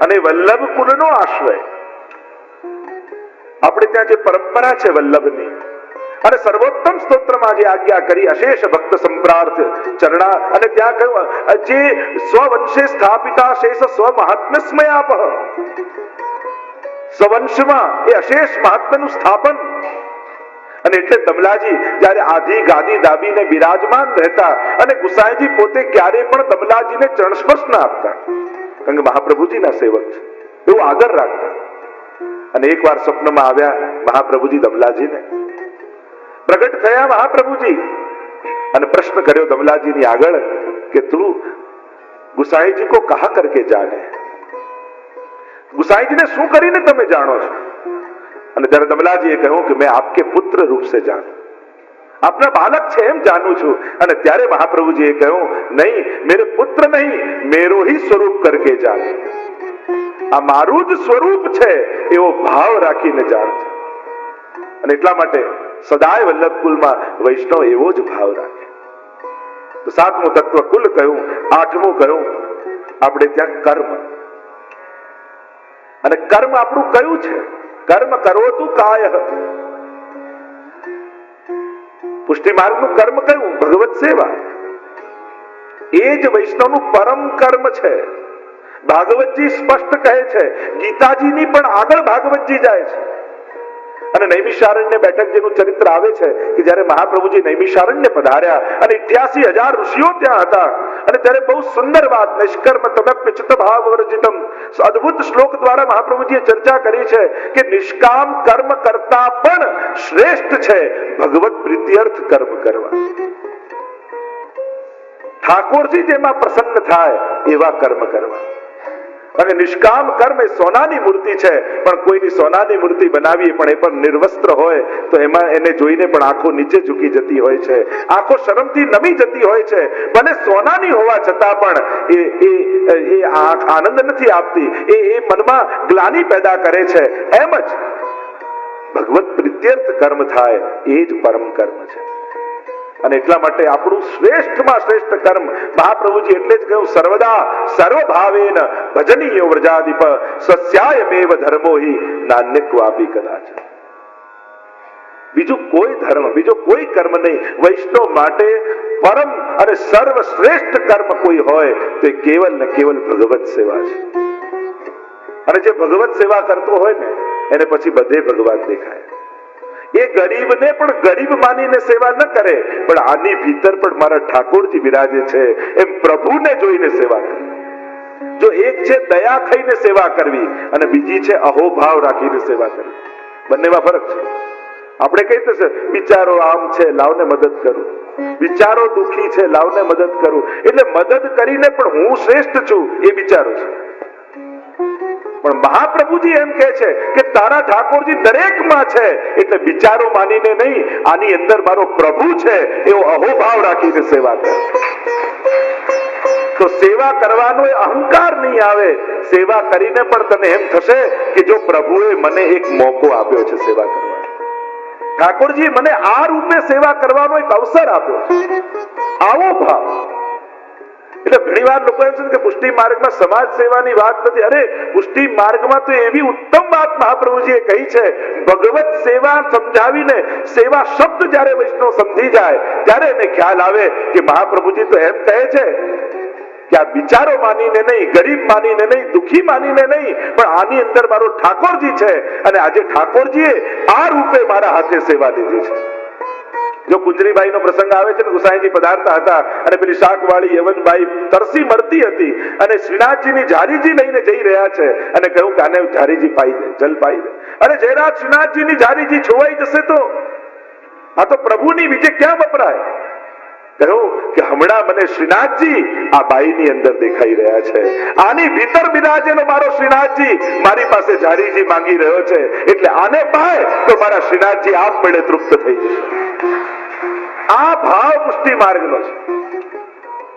અને વલ્લભ કુલનો આશ્રય. આપણે ત્યાં જે પરંપરા છે વલ્લભની, અને સર્વોત્તમ સ્તોત્રમાં જે આજ્ઞા કરી, અશેષ ભક્ત સંપ્રાર્થ, ચરણા, અને ત્યાં કહ્યું જે સ્વવંશે સ્થાપિતા શેષ સ્વ મહાત્મ્યસ્મયાપહ સ્વવંશમાં એ અશેષ મહાત્મ્યનું સ્થાપન. અને એટલે દમલાજી જ્યારે આધી ગાદી દાબીને બિરાજમાન રહેતા, અને ગુસાઈજી પોતે ક્યારે પણ દમલાજીને ચરણ સ્પર્શ ના આપતા. કારણ કે મહાપ્રભુજીના સેવક છે. એવું આગળ રાખતા. અને એકવાર સ્વપ્નમાં આવ્યા મહાપ્રભુજી દમલાજીને પ્રગટ થયા મહાપ્રભુજી. અને પ્રશ્ન કર્યો દમલાજીની આગળ કે તું ગુસાઈજી કો કહા કરકે જાને? ગુસાઈજીને શું કરીને તમે જાણો છો? અને ત્યારે દમલાજીએ કહ્યું કે મેં આપકે પુત્ર રૂપ સે જાણું. આપના બાલક છે એમ જાણું છું. અને ત્યારે મહાપ્રભુજીએ કહ્યું, નહીં, મેરે પુત્ર નહીં, મેરો સ્વરૂપ કરકે જાણ. આ મારું જ સ્વરૂપ છે, એવો ભાવ રાખીને જાણજો અને એટલા માટે સદાય વલ્લભ કુલમાં વૈષ્ણવ એવો જ ભાવ રાખે. તો સાતમું તત્વ કુલ કહ્યું, આઠમું કહ્યું, આપણે ત્યાં કર્મ. અને કર્મ આપણું કયું છે? કર્મ કરો તું કાય. પુષ્ટિ માર્ગનું કર્મ કયું? ભગવત સેવા. એ જ વૈષ્ણવનું પરમ કર્મ છે. ભાગવતજી સ્પષ્ટ કહે છે, ગીતાજીની પણ આગળ ભાગવતજી જાય છે. અને નૈમિષારણ્ય બેઠક જેનું ચરિત્ર આવે છે કે જ્યારે મહાપ્રભુજી નૈમિષારણ્ય પધાર્યા અને 88 હજાર ઋષિઓ ત્યાં હતા અને ત્યારે બહુ સુંદર વાત, નિષ્કર્મ તમે પિચિત ભાવ વર્જિતમ. અદ્ભુત શ્લોક દ્વારા મહાપ્રભુજીએ ચર્ચા કરી છે કે નિષ્કામ કર્મ કરતા પણ શ્રેષ્ઠ છે ભગવત પ્રીત્યર્થ કર્મ કરવા. ઠાકોરજી જેમાં પ્રસન્ન થાય એવા કર્મ કરવા. અને નિષ્કામ કર્મ એ સોનાની મૂર્તિ છે, પણ કોઈની સોનાની મૂર્તિ બનાવી પણ એ પણ નિર્વસ્ત્ર હોય, તો એમાં એને જોઈને પણ આંખો નીચે ઝૂકી જતી હોય છે. આંખો શરમથી નમી જતી હોય છે. ભલે સોનાની હોવા છતાં પણ એ એ એ આનંદ નથી આપતી. એ એ મનમાં ગ્લાની પેદા કરે છે. એમ જ ભગવત પ્રીત્યર્થ કર્મ થાય, એ જ પરમ કર્મ છે. અને એટલા માટે આપણું શ્રેષ્ઠમાં શ્રેષ્ઠ કર્મ મહાપ્રભુજી એટલે જ કહ્યું, સર્વદા સર્વભાવેન ભજનીય વ્રજાધિપ સસ્યાયમેવ ધર્મો હિ નાન્યક્વાપી કદાચ. બીજું કોઈ ધર્મ, બીજો કોઈ કર્મ નહીં. વૈષ્ણવ માટે પરમ અને સર્વશ્રેષ્ઠ કર્મ કોઈ હોય, તો કેવલ ને કેવલ ભગવત સેવા છે. અને જે ભગવત સેવા કરતો હોય ને એને પછી બધે ભગવાન દેખાય. એ ગરીબને પણ ગરીબ માનીને સેવા ન કરે, પણ આની ભીતર પણ મારા ઠાકોરજી બિરાજે છે, એમ પ્રભુને જોઈને સેવા કરે. જો એક છે દયા ખાઈને સેવા કરવી, અને બીજી છે અહોભાવ રાખીને સેવા કરવી. બંનેમાં ફરક છે. આપણે કઈ દે બિચારો આમ છે, લાવને મદદ કરું. બિચારો દુખી છે, લાવને મદદ કરું. એટલે મદદ કરીને પણ હું શ્રેષ્ઠ છું એ વિચારો છું. પણ મહાપ્રભુજી એમ કહે છે કે તારા ઠાકોરજી દરેકમાં છે એટલે વિચારો માનીને નહીં, આની અંદર મારો પ્રભુ છે, એવો અહોભાવ રાખીને સેવા કરે. તો સેવા કરવાનો અહંકાર નહીં આવે, સેવા કરીને પણ તને એમ થશે કે જો પ્રભુએ મને એક મોકો આપ્યો છે સેવા કરવાનો ઠાકોરજી મને આ રૂપે સેવા કરવાનો એક અવસર આપ્યો આવો ભાવ. એટલે ઘણી વાર લોકો એમ છે કે પુષ્ટિ માર્ગમાં સમાજ સેવાની વાત નથી. અરે, પુષ્ટિ માર્ગમાં તો એવી ઉત્તમ વાત મહાપ્રભુજીએ કહી છે. ભગવત સેવા સમજાવીને સેવા શબ્દ જ્યારે વૈષ્ણવ સમજી જાય, ત્યારે એને ખ્યાલ આવે કે મહાપ્રભુજી તો એમ કહે છે કે આ વિચારો માનીને નહીં, ગરીબ માનીને નહીં, દુખી માનીને નહીં, પણ આની અંદર મારો ઠાકોરજી છે અને આજે ઠાકોરજીએ આ રૂપે મારા હાથે સેવા લીધી છે. જો કુંજરીબાઈ નો પ્રસંગ આવે છે ને ગુસાઈજી પધારતા હતા અને પેલી શાકવાળી યવનબાઈ તરસી મરતી હતી અને શ્રીનાથજીની જારીજી લઈને જઈ રહ્યા છે અને કહ્યું કે આને જારીજી પાઈ દે, જલ પાઈ દે. અને જયરાજ, શ્રીનાથજીની જારીજી છોવાઈ જશે તો? આ તો પ્રભુની વિજય ક્યાં વપરાય? કહ્યું કે હમણાં મને શ્રીનાથજી આ બાઈની અંદર દેખાઈ રહ્યા છે. આની ભીતર બિરાજેલો મારો શ્રીનાથજી મારી પાસે જારીજી માંગી રહ્યો છે. એટલે આને પાય તો મારા શ્રીનાથજી આપ મળે તૃપ્ત થઈ જશે. આ ભાવ પુષ્ટિ માર્ગનો છે.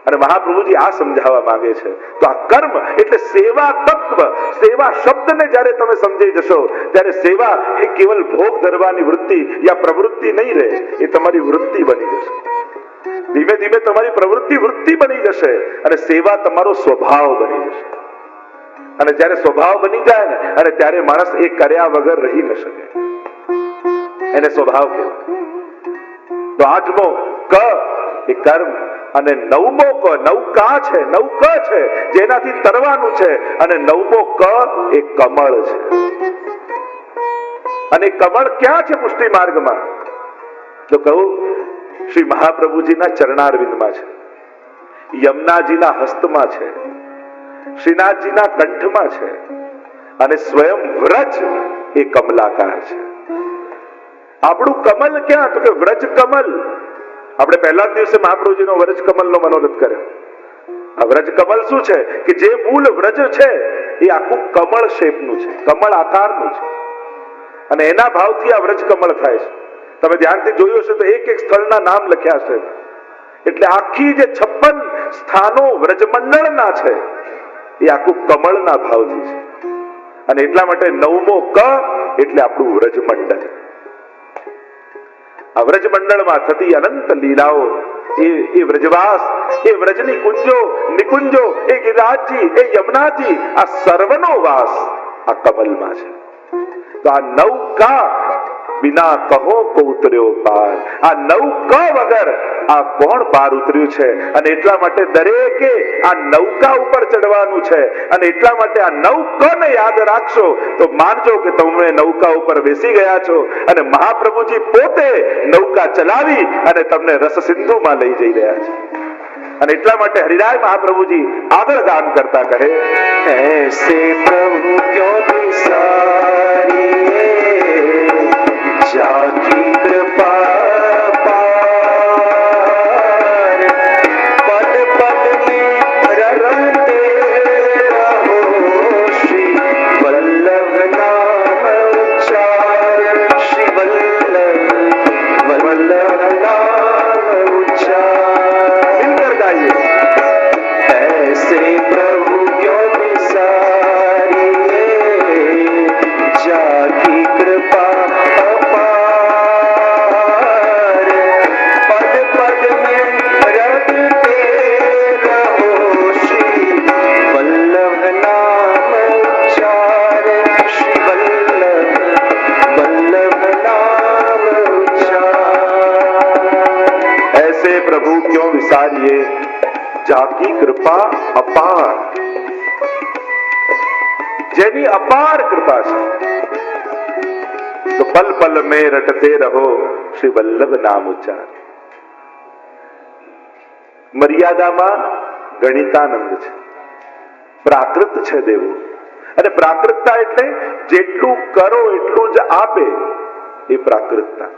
અને મહાપ્રભુજી આ સમજાવવા માંગે છે તો આ કર્મ એટલે સેવા તત્વ. સેવા શબ્દને જ્યારે તમે સમજી જશો, ત્યારે સેવા એ કેવલ ભોગ ધરવાની વૃત્તિ યા પ્રવૃત્તિ નહીં રહે, એ તમારી વૃત્તિ બની જશે. ધીમે ધીમે તમારી પ્રવૃત્તિ વૃત્તિ બની જશે અને સેવા તમારો સ્વભાવ બની જશે. અને જ્યારે સ્વભાવ બની જાય ને, અને ત્યારે માણસ એ કર્યા વગર રહી ન શકે. એને સ્વભાવ કહેવાય. તો આઠમો ક એ કર્મ અને નવમો ક નવકા છે નવક છે, જેનાથી તરવાનું છે અને નવમો ક એ કમળ છે. અને કમળ ક્યાં છે પુષ્ટિ માર્ગમાં? તો કહું, શ્રી મહાપ્રભુજીના ચરણારવિંદમાં છે. યમુનાજીના હસ્તમાં છે. શ્રીનાથજીના કંઠમાં છે. અને સ્વયં વ્રજ એ કમલાકાર છે. આપણું કમલ ક્યાં તો કે વ્રજ કમલ? આપણે પહેલા જ દિવસે મહાપ્રભુજીનો વ્રજ કમલનો મનોરથ કર્યો. આ વ્રજ કમલ શું છે? કે જે મૂળ વ્રજ છે, એ આખું કમળ શેપનું છે, કમળ આકારનું છે. અને એના ભાવથી આ વ્રજ કમળ થાય છે. તમે ધ્યાનથી જોયું હશે તો એક એક સ્થળના નામ લખ્યા છે. એટલે આખી જે છપ્પન સ્થાનો વ્રજમંડળના છે, એ આખું કમળના ભાવથી છે. અને એટલા માટે નવમો ક એટલે આપણું વ્રજમંડળ. આ વ્રજમંડળમાં થતી અનંત લીલાઓ, એ એ વ્રજવાસ, એ વ્રજની કુંજો, નિકુંજો, એ ગિરિરાજજી, એ યમુનાજી, આ સર્વનો વાસ આ કમલમાં છે. તો આ નૌકા વિના કહો કો ઉતર્યો પાર આ નવ વગર આ કોણ પાર ઉતર્યું છે? અને એટલા માટે દરેકે આ નૌકા ઉપર ચડવાનું છે. અને એટલા માટે આ નવ યાદ રાખશો તો માનજો કે તમે નૌકા ઉપર બેસી ગયા છો અને મહાપ્રભુજી પોતે નૌકા ચલાવી અને તમને રસ સિંધુમાં લઈ જઈ રહ્યા છે. અને એટલા માટે હરિરાય મહાપ્રભુજી આગળ ગાન કરતા કહે, એસે પ્રભુ ક્યો સારી shot. માએ જાગી કૃપા અપાર જેની અપાર કૃપા છે તો પલ પલ મેં રટતે રહો શ્રી વલ્લભ નામ ઉચ્ચાર મર્યાદામાં ગણિતાનંદ છે પ્રાકૃત છે દેવું અને પ્રાકૃતતા એટલે જેટલું કરો એટલું જ આપે એ પ્રાકૃતતા।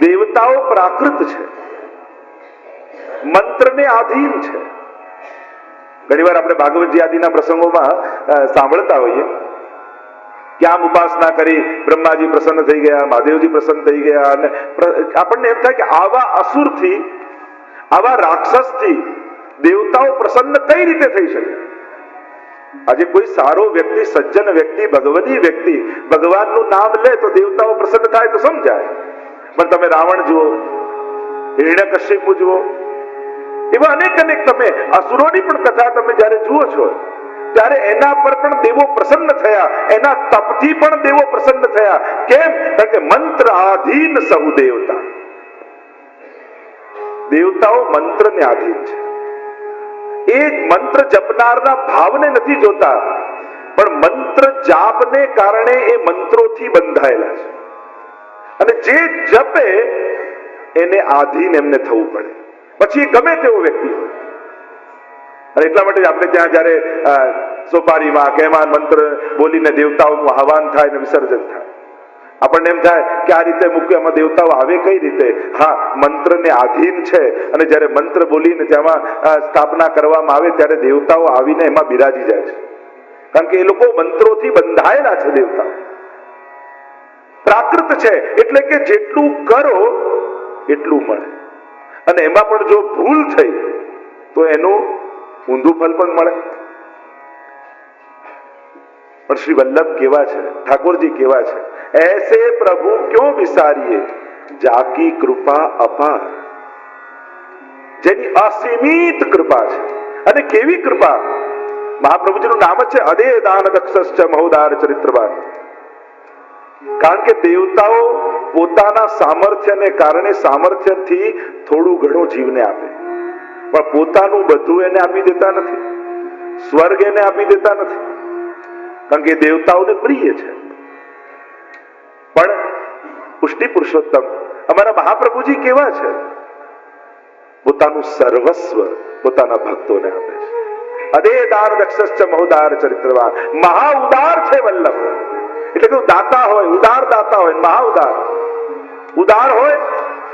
દેવતાઓ પ્રાકૃત છે। મંત્રને આધીન છે. ઘણીવાર આપણે ભાગવતજી આદિના પ્રસંગોમાં સાંભળતા હોઈએ કે આમ ઉપાસના કરી, બ્રહ્માજી પ્રસન્ન થઈ ગયા, મહાદેવજી પ્રસન્ન થઈ ગયા અને આપણને એમ થાય કે આવા અસુરથી, આવા રાક્ષસથી દેવતાઓ પ્રસન્ન કઈ રીતે થઈ શકે? આજે કોઈ સારો વ્યક્તિ, સજ્જન વ્યક્તિ, ભગવદી વ્યક્તિ ભગવાનનું નામ લે તો દેવતાઓ પ્રસન્ન થાય તો સમજાય. પણ તમે રાવણ જુઓ હિરણ્યકશ્યપુ જુઓ એવા અનેક અનેક તમે અસુરોની પણ કથા તમે જ્યારે જુઓ છો, ત્યારે એના પર પણ દેવો પ્રસન્ન થયા, એના તપથી પણ દેવો પ્રસન્ન થયા. કેમ? કારણ કે મંત્ર આધીન સહુ દેવતા. દેવતાઓ મંત્રને આધીન છે. એ મંત્ર જપનારના ભાવને નથી જોતા, પણ મંત્ર જાપને કારણે એ મંત્રોથી બંધાયેલા છે. અને જે જપે, એને આધીન એમને થવું પડે. પછી ગમે તેવો વ્યક્તિ. અને એટલા માટે આપણે ત્યાં જ્યારે સોપારીમાં કહેમાન મંત્ર બોલીને દેવતાઓનું આહવાન થાય ને વિસર્જન થાય. આપણને એમ થાય કે આ રીતે મૂક્યું એમાં દેવતાઓ આવે કઈ રીતે? હા, મંત્રને આધીન છે. અને જ્યારે મંત્ર બોલીને તેમાં સ્થાપના કરવામાં આવે ત્યારે દેવતાઓ આવીને એમાં બિરાજી જાય છે. કારણ કે એ લોકો મંત્રોથી બંધાયેલા છે દેવતાઓ. પ્રાકૃત છે. એટલે કે જેટલું કરો, એટલું મળે. અને એમાં પણ જો ભૂલ થઈ, તો એનું ઊંધું ફલ પણ મળે. પણ શ્રી વલ્લભ કેવા છે? ઠાકોરજી કેવા છે? એસે પ્રભુ ક્યો વિસારીએ? જાકી કૃપા અપાર. જેની અસીમિત કૃપા છે. અને કેવી કૃપા? મહાપ્રભુજીનું નામ જ છે, અદે દાન દક્ષ મહોદાર ચરિત્રવાન. કારણ કે દેવતાઓ પોતાના સામર્થ્યને કારણે સામર્થ્યથી થોડું ઘણું જીવને આપે. પણ પોતાનું બધું એને આપી દેતા નથી. સ્વર્ગ એને આપી દેતા નથી. કારણ કે દેવતાઓને પ્રિય છે. પણ પુષ્ટિ પુરુષોત્તમ અમારા મહાપ્રભુજી કેવા છે? પોતાનું સર્વસ્વ પોતાના ભક્તોને આપે છે. અદે દાર દક્ષશ્ચ મહોદાર ચરિત્રવાન. મહા ઉદાર છે વલ્લભ. એટલે કે દાતા હોય, ઉદાર દાતા હોય, મહા ઉદાર. ઉદાર હોય,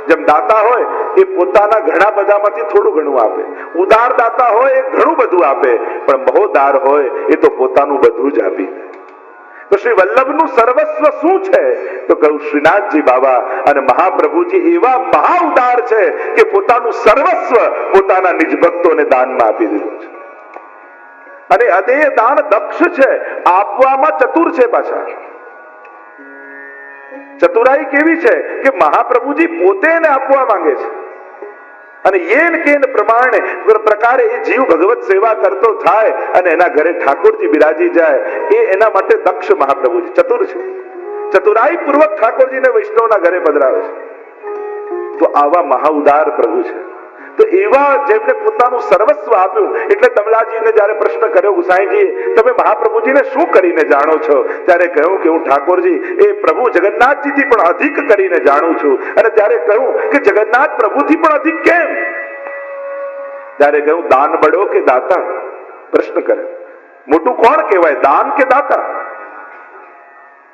જેમ દાતા હોય, એ પોતાના ઘણા બધામાંથી થોડું ઘણું આપે. ઉદાર દાતા હોય, એ ઘણું બધું આપે, પણ મહોદાર હોય, એ તો પોતાનું બધું જ આપી તો શ્રી વલ્લભનું સર્વસ્વ શું છે? તો કહ્યું, શ્રીનાથજી બાબા અને મહાપ્રભુજી એવા મહા ઉદાર છે કે પોતાનું સર્વસ્વ પોતાના નિજ ભક્તોને દાનમાં આપી દીધું છે. અને અદેય દાન દક્ષ છે, આપવામાં ચતુર છે પાછા. ચતુરાઈ કેવી છે કે મહાપ્રભુજી પોતે એને આપવા માંગે છે? અને યેન કેન પ્રમાણે પ્રકારે એ જીવ ભગવત સેવા કરતો થાય અને એના ઘરે ઠાકોરજી બિરાજી જાય, એ એના માટે દક્ષ મહાપ્રભુજી. ચતુર છે. ચતુરાઈ પૂર્વક ઠાકોરજીને વૈષ્ણવના ઘરે પધરાવે છે. તો આવા મહાઉદાર પ્રભુ છે. તો એવા જેમને પોતાનું સર્વસ્વ આપ્યું, એટલે તમલાજીને જ્યારે પ્રશ્ન કર્યો ગુસાઈજીએ તમે મહાપ્રભુજીને શું કરીને જાણો છો? ત્યારે કહ્યું કે, હું ઠાકોરજી, એ પ્રભુ જગન્નાથજીથી પણ અધિક કરીને જાણું છું. અને ત્યારે કહ્યું કે, જગન્નાથ પ્રભુથી પણ અધિક કેમ? ત્યારે કહ્યું, દાન બળો કે દાતા? પ્રશ્ન કરે મોટું કોણ કહેવાય, દાન કે દાતા?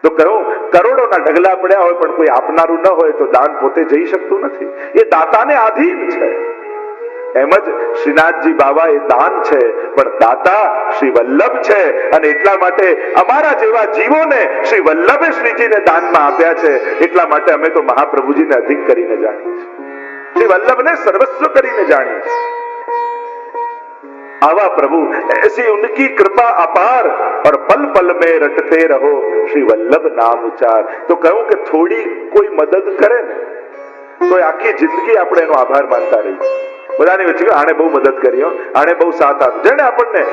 તો કહ્યું, કરોડોના ઢગલા પડ્યા હોય, પણ કોઈ આપનારું ન હોય, તો દાન પોતે જઈ શકતું નથી. એ દાતાને આધીન છે. એમ જ શ્રીનાથજી બાબા એ દાન છે પણ દાતા શ્રી વલ્લભ છે અને એટલા માટે અમારા જેવા જીવોને શ્રી વલ્લભે શ્રીજીને દાનમાં આપ્યા છે એટલા માટે અમે તો મહાપ્રભુજીને અધિક કરીને જાણીએ છીએ શ્રી વલ્લભને સર્વસ્વ કરીને જાણીએ છીએ आवा प्रभु ऐसी उनकी कृपा अपार और पल पल में रटते रहो श्री वल्लभ नाम उच्चार તો કહ્યું કે થોડી કોઈ મદદ કરે ને તો આખી જિંદગી આપણે એનો આભાર માનતા રહીએ બધાની વચ્ચે આણે બહુ મદદ કરી આણે બહુ સાથ આપ્યો. જેને આપણને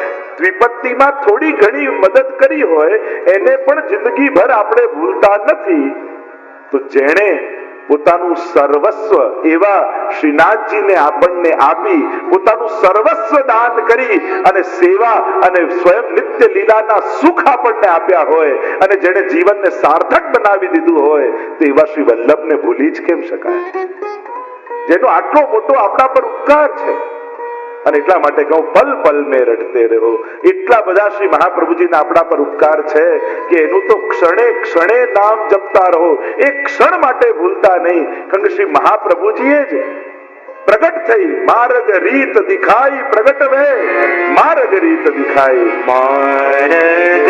વિપત્તિમાં થોડી ઘણી મદદ કરી હોય, એને પણ જિંદગીભર આપણે ભૂલતા નથી. તો જેણે પોતાનું સર્વસ્વ એવા શ્રીનાથજીને આપણને આપી, પોતાનું સર્વસ્વ દાન કરી અને સેવા અને સ્વયં નિત્ય લીલાના સુખ આપણને આપ્યા હોય અને જેણે જીવનને સાર્થક બનાવી દીધું હોય, તો એવા શ્રી વલ્લભને ભૂલી જ કેમ શકાય? જેનો આટલો મોટો આપણા પર ઉપકાર છે. અને એટલા માટે કહું, પલ પલ મેં રડતે રહો. એટલા બધા શ્રી મહાપ્રભુજીના આપણા પર ઉપકાર છે કે એનું તો ક્ષણે ક્ષણે નામ જપતા રહો. એ ક્ષણ માટે ભૂલતા નહીં. કારણ કે શ્રી મહાપ્રભુજીએ જ પ્રગટ થઈ, માર્ગ રીત દિખાઈ, પ્રગટ વે. માર્ગ રીત દિખાઈ. માર્ગ રીત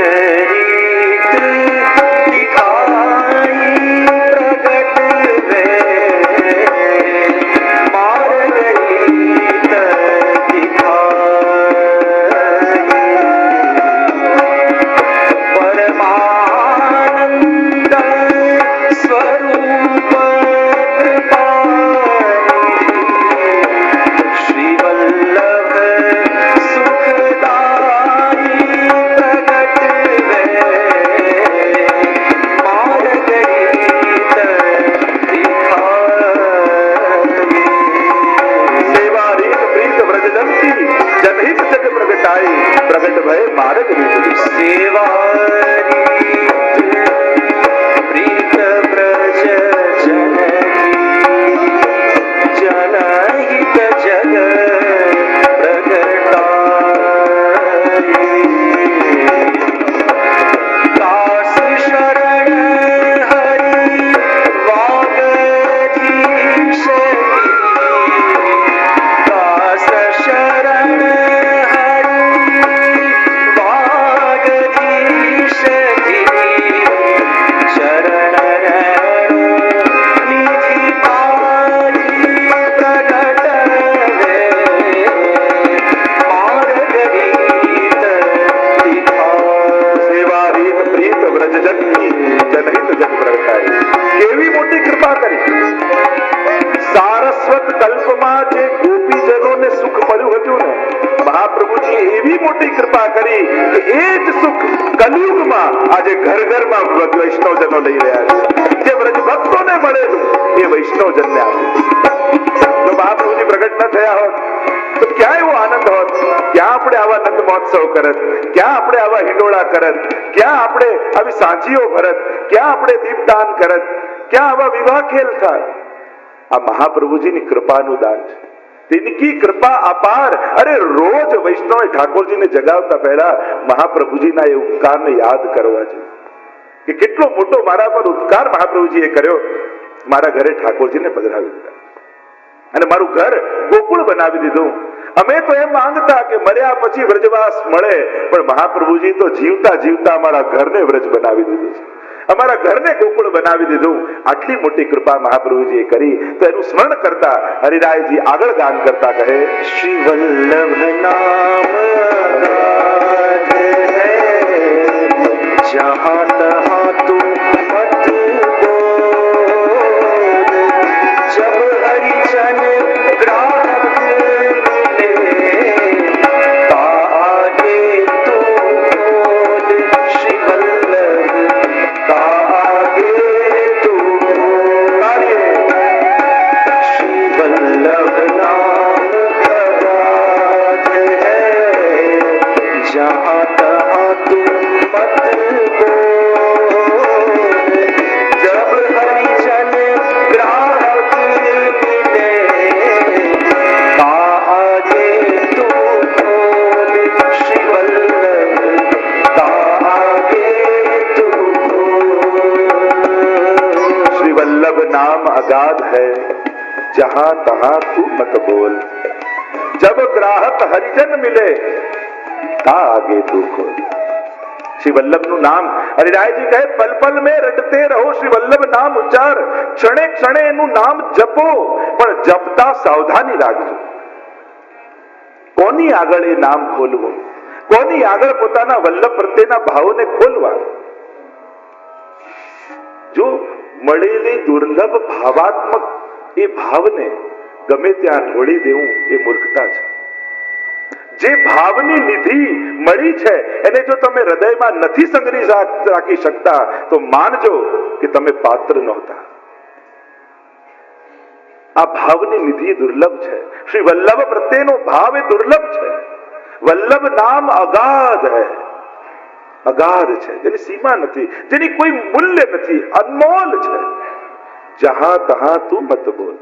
રહ્યા હોત, તો ક્યાં એવો આનંદ હોત? ક્યાં આપણે આવા નંદ મહોત્સવ કરત? ક્યાં આપણે આવા હિંડોળા કરત? ક્યાં આપણે આવી સાંજીઓ ભરત? ક્યાં આપણે દીપદાન કરત? ક્યાં આવા વિવાહ ખેલ થાય? આ મહાપ્રભુજીની કૃપાનું દાન છે. તેની કૃપા અપાર. અરે, રોજ વૈષ્ણવ ઠાકોરજીને જગાવતા પહેલા મહાપ્રભુજીના એ ઉપકારને યાદ કરવા જોઈએ. કે કેટલો મોટો મારા પર ઉપકાર મહાપ્રભુજીએ કર્યો? મારા ઘરે ઠાકોરજીને પધરાવી દીધા. અને મારું ઘર ગોકુળ બનાવી દીધું. અમે તો એમ માંગતા કે મર્યા પછી વ્રજવાસ મળે, પણ મહાપ્રભુજી તો જીવતા જીવતા અમારા ઘરને વ્રજ બનાવી દીધું છે. અમારા ઘરને ગોકુળ બનાવી દીધું. આટલી મોટી કૃપા મહાપ્રભુજીએ કરી, તો એનું સ્મરણ કરતા હરિરાયજી આગળ ગાન કરતા કહે શ્રી વલ્લભ નામ જહાં जहां तहां तू मत बोल जब ग्राहक हरिजन मिले ता आगे तू खोल શ્રી વલ્લભનું નામ હરિરાયજી કહે પલ પલ મેં રટતે રહો શ્રી વલ્લભ નામ ઉચ્ચાર ક્ષણે ક્ષણે એનું નામ જપો પણ જપતા સાવધાની રાખજો કોની આગળ એ નામ ખોલવું કોની આગળ પોતાના વલ્લભ પ્રત્યેના ભાવોને ખોલવા જો મળેલી દુર્લભ ભાવાત્મક એ ભાવને ગમે ત્યાં ઢોળી દેવું એ મૂર્ખતા છે. જે ભાવની નિધિ મળી છે, એને જો તમે હૃદયમાં નથી સંગ્રહી રાખ- રાખી શકતા, તો માનજો કે તમે પાત્ર નહોતા. આ ભાવની નિધિ દુર્લભ છે. શ્રી વલ્લભ પ્રત્યેનો ભાવ એ દુર્લભ છે. વલ્લભ નામ અગાધ હૈ. અગાધ છે. જેની સીમા નથી. જેની કોઈ મૂલ્ય નથી. અનમોલ છે. જહાં તહાં તું મત બોલ.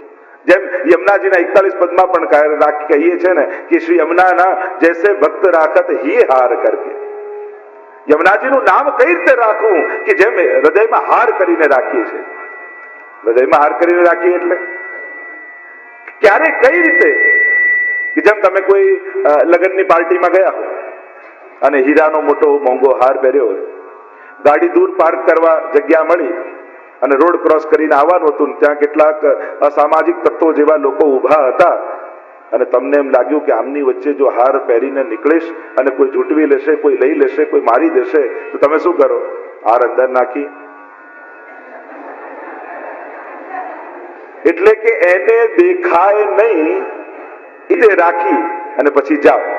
જેમ યમુનાજીના એકતાલીસ પદમાં પણ કહીએ છે ને કે શ્રી યમુનાના જૈસે ભક્ત રાખત હી હાર કરકે. યમુનાજીનું નામ કઈ રીતે રાખવું કે જેમ હૃદયમાં હાર કરીને રાખીએ છીએ હૃદયમાં હાર કરીને રાખીએ એટલે? ક્યારે કઈ રીતે? કે જેમ તમે કોઈ લગ્નની પાર્ટીમાં ગયા હો અને હીરાનો મોટો મોંઘો હાર પહેર્યો હોય. ગાડી દૂર પાર્ક કરવા જગ્યા મળી. અને રોડ ક્રોસ કરીને આવવાનું હતું ત્યાં કેટલાક અસામાજિક તત્વો જેવા લોકો ઊભા હતા. અને તમને એમ લાગ્યું કે આમની વચ્ચે જો હાર પહેરીને નીકળીશ અને કોઈ ઝૂંટવી લેશે, કોઈ લઈ લેશે, કોઈ મારી દેશે, તો તમે શું કરો? હાર અંદર નાખી. એટલે કે એને દેખાય નહીં એ રાખી અને પછી જાઓ.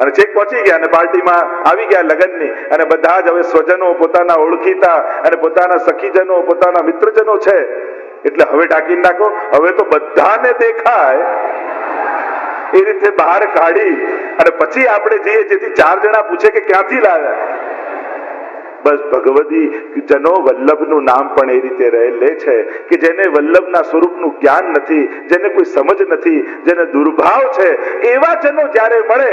અને છેક પહોંચી ગયા અને પાર્ટીમાં આવી ગયા લગ્નની. અને બધા જ હવે સ્વજનો પોતાના ઓળખીતા અને પોતાના સખીજનો, પોતાના મિત્રજનો છે. એટલે હવે ટાંકી નાખો. હવે તો બધાને દેખાય એ રીતે બહાર કાઢી. અને પછી આપણે જઈએ જેથી ચાર જણા પૂછે કે ક્યાંથી લાવ્યા? બસ ભગવદી જનો વલ્લભનું નામ પણ એ રીતે રહેલે છે કે જેને વલ્લભના સ્વરૂપનું જ્ઞાન નથી, જેને કોઈ સમજ નથી, જેને દુર્ભાવ છે, એવા જનો જ્યારે મળે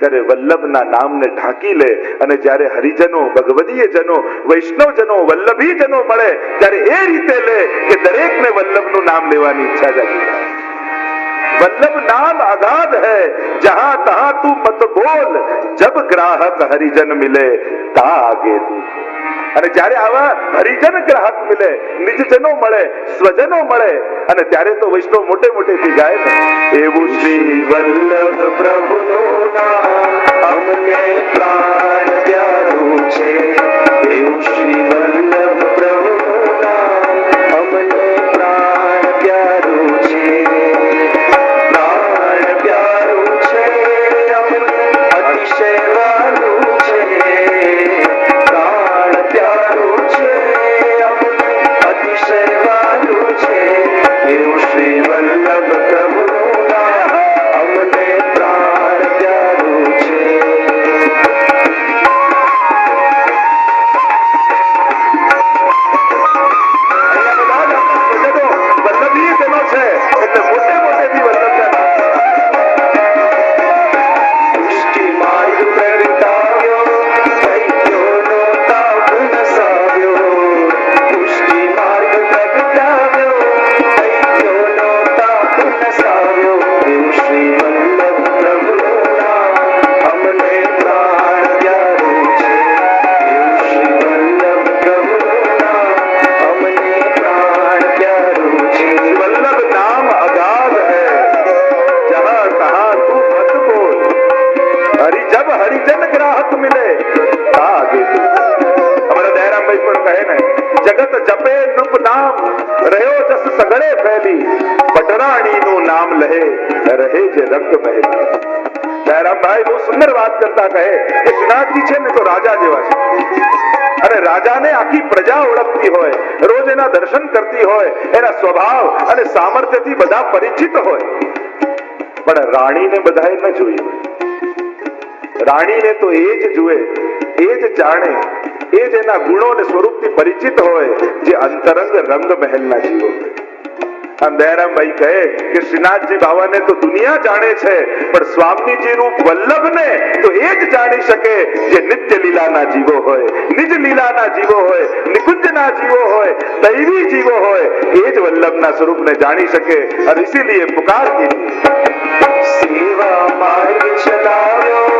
ત્યારે વલ્લભના નામને ઢાંકી લે અને જ્યારે હરિજનો, ભગવદીય જનો, વૈષ્ણવજનો વલ્લભી જનો મળે, ત્યારે એ રીતે લે કે દરેકને વલ્લભનું નામ લેવાની ઈચ્છા જાગી વલ્લભ નામ આઝાદ હૈ. જહા તહા તું મત બોલ. જબ ગ્રાહક હરિજન મિલે તા આગે તું. અને જ્યારે આવા હરિજન ગ્રાહક મિલે, નિજજનો મળે, સ્વજનો મળે, અને ત્યારે તો વૈષ્ણવ મોટે મોટેથી ગાય ને એવું શ્રી વલ્લભ પ્રભુ અમને પ્રાણ પ્યારું છે. એવું શ્રી રહે જે રંગ બહુ સુંદર વાત કરતા કહે કે શ્રીનાથજી છે ને તો રાજા જેવા છે અને રાજાને આખી પ્રજા ઓળખતી હોય રોજ એના દર્શન કરતી હોય એના સ્વભાવ અને સામર્થ્યથી બધા પરિચિત હોય પણ રાણીને બધાએ ન જોઈ રાણીને તો એ જ જુએ એ જ જાણે એ જ એના ગુણો અને સ્વરૂપથી પરિચિત હોય જે અંતરંગ રંગ મહેલના જીવો હોય આમ કહે કે શ્રીનાથજી બાવાને તો દુનિયા જાણે છે, પણ સ્વામીજી રૂપ વલ્લભને તો એ જ જાણી શકે જે નિત્ય લીલાના જીવો હોય, નિજ લીલાના જીવો હોય, નિકુંજના જીવો હોય, દૈવી જીવો હોય, એ જ વલ્લભના સ્વરૂપને જાણી શકે અને ઇસીલીએ પુકાર દીધી સેવા માર્ગ ચલાવ્યો.